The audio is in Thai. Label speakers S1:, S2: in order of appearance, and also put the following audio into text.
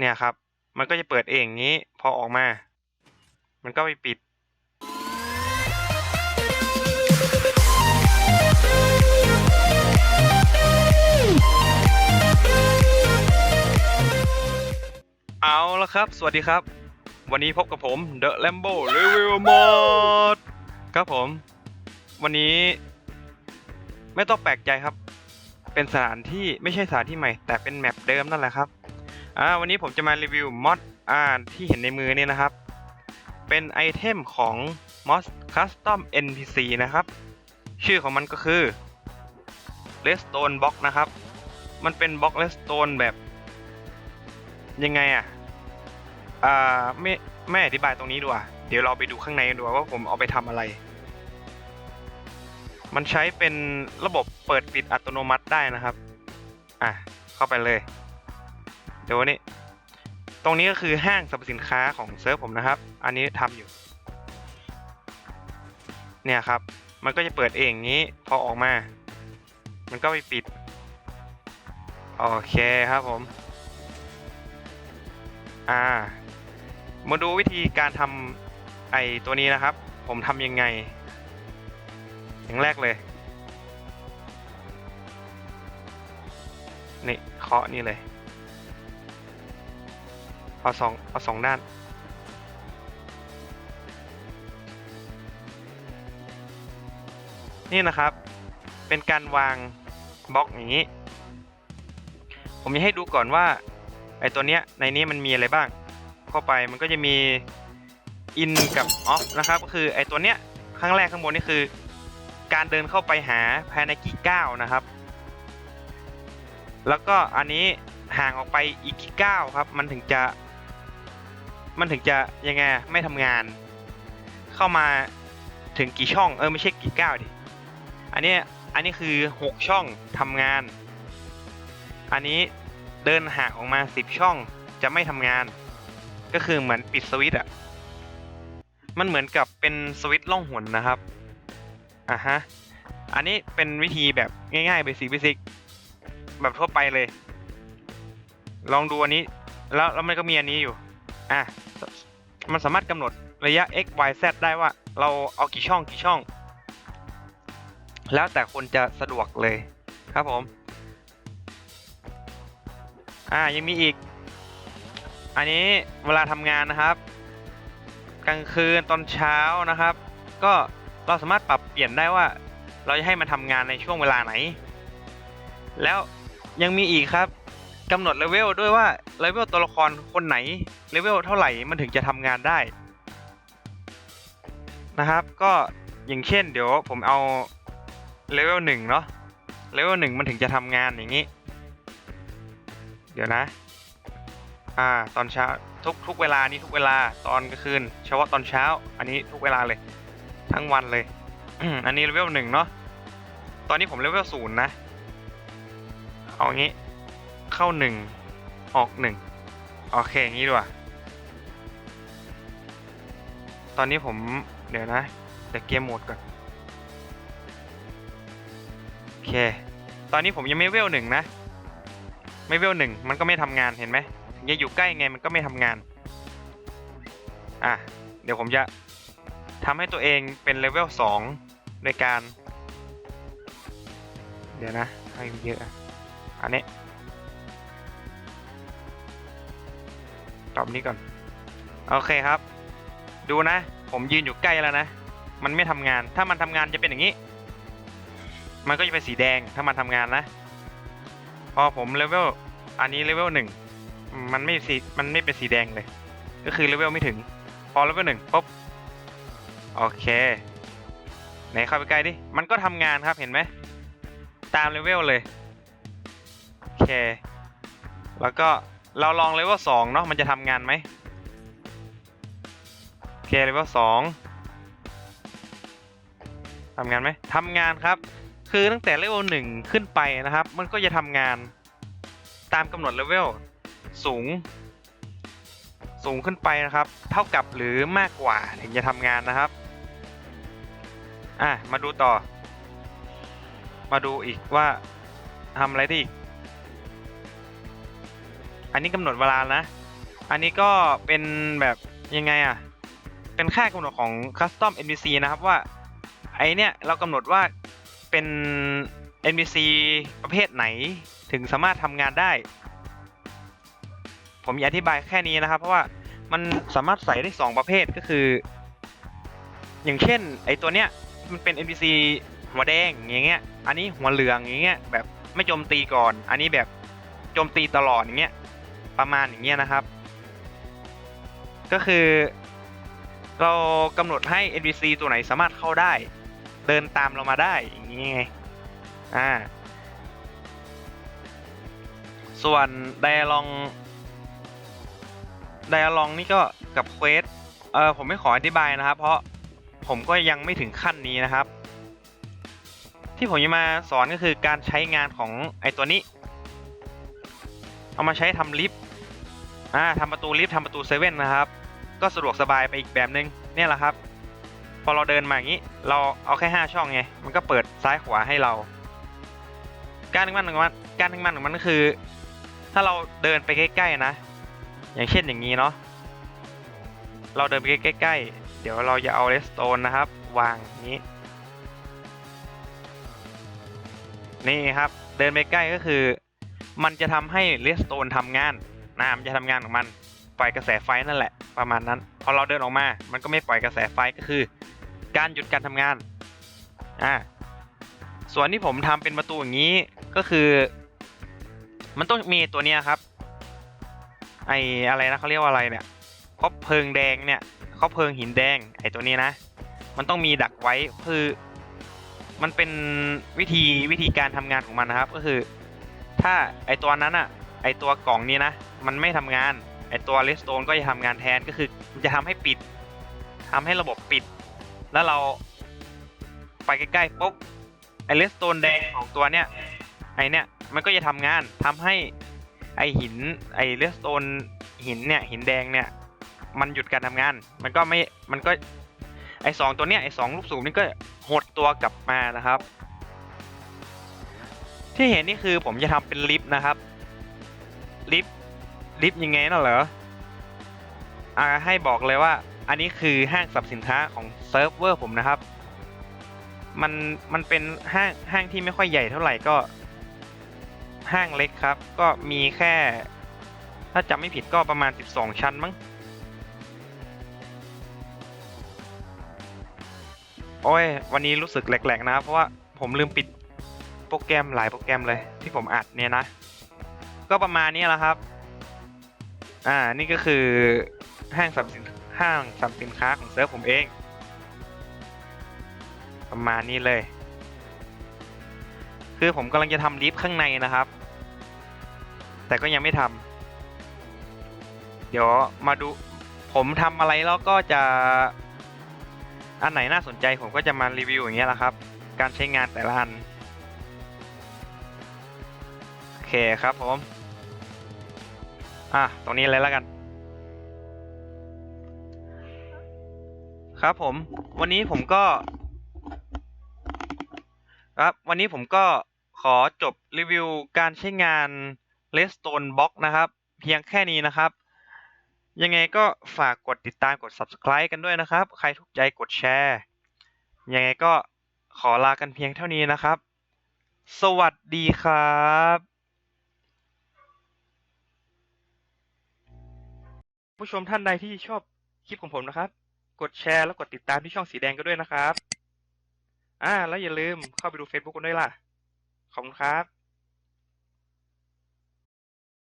S1: เนี่ยครับ มันก็จะเปิดเองงี้ พอออกมา มันก็ไปปิด เอาละครับ สวัสดีครับ วันนี้พบกับผม The Lambo Review Mod ครับผม วันนี้ ไม่ต้องแปลกใจครับ เป็นสถานที่ไม่ใช่สถานที่ใหม่ แต่เป็นแมปเดิมนั่นแหละครับ อ่าวันนี้ผมจะมารีวิวมอดอ่าที่เห็นในมือเนี่ยนะครับ เป็นไอเทมของ Mod Custom NPC นะครับ ชื่อของมันก็คือ Redstone Box นะครับ มันเป็นบล็อก Redstone แบบ ยังไงอะอ่าไม่ไม่อธิบายตรงนี้ดีกว่า เดี๋ยวเราไปดูข้างในกันดีกว่าว่าผมเอาไปทำอะไร มันใช้เป็นระบบเปิดปิดอัตโนมัติได้นะครับ อะ เข้าไปเลย ดี๋ยววันนี้ตรงนี้ก็คือห้างสรรพสินค้าของเซิร์ฟผมนะครับ อันนี้ทำอยู่ เนี่ยครับ มันก็จะเปิดเองอย่างนี้ พอออกมา มันก็ไปปิด โอเคครับผม อ่า มาดูวิธีการทำไอตัวนี้นะครับ ผมทำยังไง อย่างแรกเลย นี่เคาะนี่เลย เอาสองเอาสองด้าน นี่นะครับ เป็นการวางบล็อกอย่างนี้ ผมจะให้ดูก่อนว่าไอตัวเนี้ยในนี้มันมีอะไรบ้าง เข้าไปมันก็จะมี in กับ off นะครับก็คือไอตัวเนี้ยข้างแรกข้างบนนี่คือ การเดินเข้าไปหาภายในกี่ก้าวนะครับ แล้วก็อันนี้ห่างออกไปอีกกี่ก้าวครับ มันถึงจะ มันถึงจะยังไงไม่ทำงาน เข้ามาถึงกี่ช่องเออไม่ใช่กี่ก้าวดิอันนี้อันนี้คือ6ช่องทำงาน อันนี้เดินห่างออกมา10ช่องจะไม่ทำงาน ก็คือเหมือนปิดสวิตอะมันเหมือนกับเป็นสวิตล่องหนนะครับอะฮะอันนี้เป็นวิธีแบบง่ายๆเบสิกเบสิกแบบทั่วไปเลย ลองดูอันนี้ แล้วแล้วมันก็มีอันนี้อยู่ อะมันสามารถกำหนดระยะ x y z ได้ว่าเราเอากี่ช่องกี่ช่อง แล้วแต่คนจะสะดวกเลยครับผม อ่ายังมีอีก อันนี้เวลาทำงานนะครับ กลางคืนตอนเช้านะครับ ก็เราสามารถปรับเปลี่ยนได้ว่า เราจะให้มันทำงานในช่วงเวลาไหน แล้วยังมีอีกครับ กำหนดเลเวลด้วยว่าเลเวลตัวละครคนไหนเลเวลเท่าไหร่มันถึงจะทำงานได้นะครับ ก็อย่างเช่น เดี๋ยวผมเอาเลเวลหนึ่งเนาะเลเวลหนึ่งมันถึงจะทำงานอย่างนี้ เดี๋ยวนะ อ่าตอนเช้าทุกทุกเวลานี้ทุกเวลาตอนกลางคืนเฉพาะตอนเช้า อันนี้ทุกเวลาเลย ทั้งวันเลย อันนี้เลเวลหนึ่งเนาะตอนนี้ผมเลเวลศูนย์นะ เอางี้ เข้าหนึ่งออกหนึ่งโอเคอย่างนี้ดีกว่า ตอนนี้ผมเดี๋ยวนะเดี๋ยวเกมโหมดก่อนโอเค ตอนนี้ผมยังไม่เวลหนึ่งนะ ไม่เวลหนึ่งมันก็ไม่ทำงานเห็นไหมถึงจะอยู่ใกล้ไงมันก็ไม่ทำงาน อะ เดี๋ยวผมจะทำให้ตัวเองเป็นเลเวลสองโดยการ เดี๋ยวนะให้เยอะอันนี้ อบนี้ก่อน โอเคครับ ดูนะ ผมยืนอยู่ใกล้แล้วนะ มันไม่ทำงาน ถ้ามันทำงานจะเป็นอย่างนี้ มันก็จะเป็นสีแดง ถ้ามันทำงานนะ พอผมเลเวล อันนี้เลเวลหนึ่ง มันไม่สี มันไม่เป็นสีแดงเลย ก็คือเลเวลไม่ถึง พอเลเวลหนึ่งปุ๊บ โอเค ไหนเข้าไปใกล้ดิ มันก็ทำงานครับ เห็นไหม ตามเลเวลเลย โอเค แล้วก็ เราลองเลเวลสองเนาะมันจะทำงานไหมโอเคเลเวลสองทำงานไหมทำงานครับ คือตั้งแต่เลเวลหนึ่งขึ้นไปนะครับ มันก็จะทำงานตามกำหนดเลเวลสูง สูงขึ้นไปนะครับ เท่ากับหรือมากกว่าถึงจะทำงานนะครับอะมาดูต่อ มาดูอีกว่าทำอะไรได้อีก อันนี้กำหนดเวลานะ อันนี้ก็เป็นแบบยังไงอะ เป็นค่ากำหนดของ Custom NPC นะครับว่าไอเนี่ยเรากำหนดว่าเป็น NPC ประเภทไหนถึงสามารถทำงานได้ ผมอยากอธิบายแค่นี้นะครับ เพราะว่ามันสามารถใส่ได้ 2 ประเภทก็คือ อย่างเช่น ไอตัวเนี้ยมันเป็น NPC หัวแดงอย่างเงี้ย อันนี้หัวเหลืองอย่างเงี้ยแบบไม่โจมตีก่อน อันนี้แบบโจมตีตลอดอย่างเงี้ย ประมาณอย่างเงี้ยนะครับ ก็คือเรากำหนดให้ NPC ตัวไหนสามารถเข้าได้ เดินตามเรามาได้อย่างนี้ไงอ่าส่วนไดอะลองไดอะลองนี่ก็กับเควสเออผมไม่ขออธิบายนะครับ เพราะผมก็ยังไม่ถึงขั้นนี้นะครับ ที่ผมจะมาสอนก็คือการใช้งานของไอตัวนี้ เอามาใช้ทำลิฟต์ อ่าทำประตูลิฟต์ทำประตูเซเว่นนะครับ ก็สะดวกสบายไปอีกแบบนึงเนี่ยแหละครับ พอเราเดินมาอย่างนี้ เราเอาแค่ 5 ช่องไง มันก็เปิดซ้ายขวาให้เรา การทึงมันของมันการทึงมันของมันก็คือ ถ้าเราเดินไปใกล้ๆนะ อย่างเช่นอย่างนี้เนาะ เราเดินไปใกล้ๆ เดี๋ยวเราจะเอาเลสโตนนะครับ วางนี้ นี่ครับ เดินไปใกล้ก็คือ มันจะทำให้เลสโตนทำงาน นะมันจะทำงานของมันปล่อยกระแสไฟนั่นแหละ ประมาณนั้น พอเราเดินออกมา มันก็ไม่ปล่อยกระแสไฟก็คือ การหยุดการทำงานอ่าส่วนที่ผมทำเป็นประตูอย่างนี้ก็คือ มันต้องมีตัวเนี้ยครับ ไออะไรนะเขาเรียกว่าอะไรเนี่ยคบเพลิงแดงเนี่ยคบเพลิงหินแดงไอตัวนี้นะ มันต้องมีดักไว้คือมันเป็นวิธีวิธีการทำงานของมันนะครับ ก็คือ ถ้าไอตัวนั้นอะ ไอตัวกล่องนี้นะ มันไม่ทำงาน ไอตัวเลสโตนก็จะทำงานแทนก็คือมันจะทำให้ปิดทำให้ระบบปิด แล้วเราไปใกล้ๆปุ๊บไอเลสโตนแดงของตัวเนี้ยไอเนี้ยมันก็จะทำงานทำให้ไอหินไอเลสโตนหินเนี่ยหินแดงเนี่ยมันหยุดการทำงาน มันก็ไม่มันก็ไอสองตัวเนี้ยไอสองลูกสูบนี่ก็หดตัวกลับมานะครับ ที่เห็นนี่คือผมจะทำเป็นลิฟต์นะครับ ลิฟต์ลิฟต์ยังไงน่ะเหรออ่าให้บอกเลยว่า อันนี้คือห้างสรรพสินค้าของเซิร์ฟเวอร์ผมนะครับ มันมันเป็นห้างห้างที่ไม่ค่อยใหญ่เท่าไหร่ก็ ห้างเล็กครับ ก็มีแค่ ถ้าจำไม่ผิดก็ประมาณ 12 ชั้นมั้งโอ้ย วันนี้รู้สึกแหลกๆ นะครับ เพราะว่าผมลืมปิดโปรแกรมหลายโปรแกรมเลยที่ผมอัดเนี่ยนะ ก็ประมาณนี้แหละครับ อ่า นี่ก็คือห้างสรรพสินห้างสรรพสินค้าของเซิร์ฟผมเอง ประมาณนี้เลย คือผมกำลังจะทำลิฟต์ข้างในนะครับ แต่ก็ยังไม่ทำเดี๋ยวมาดูผมทำอะไรแล้วก็จะ อันไหนน่าสนใจผมก็จะมารีวิวอย่างเงี้ยแหละครับ การใช้งานแต่ละอันโอเคครับผม อะตรงนี้เลยแล้วกัน ครับผม วันนี้ผมก็ ครับ วันนี้ผมก็ขอจบรีวิวการใช้งาน Redstone Box นะครับ เพียงแค่นี้นะครับ ยังไงก็ฝากกดติดตามกด subscribe กันด้วยนะครับ ใครถูกใจกดแชร์ ยังไงก็ขอลากันเพียงเท่านี้นะครับ สวัสดีครับ ผู้ชมท่านใดที่ชอบคลิปของผมนะครับ กดแชร์แล้วกดติดตามที่ช่องสีแดงก็ด้วยนะครับ อ่า แล้วอย่าลืมเข้าไปดู Facebook กันด้วยล่ะ ขอบคุณครับ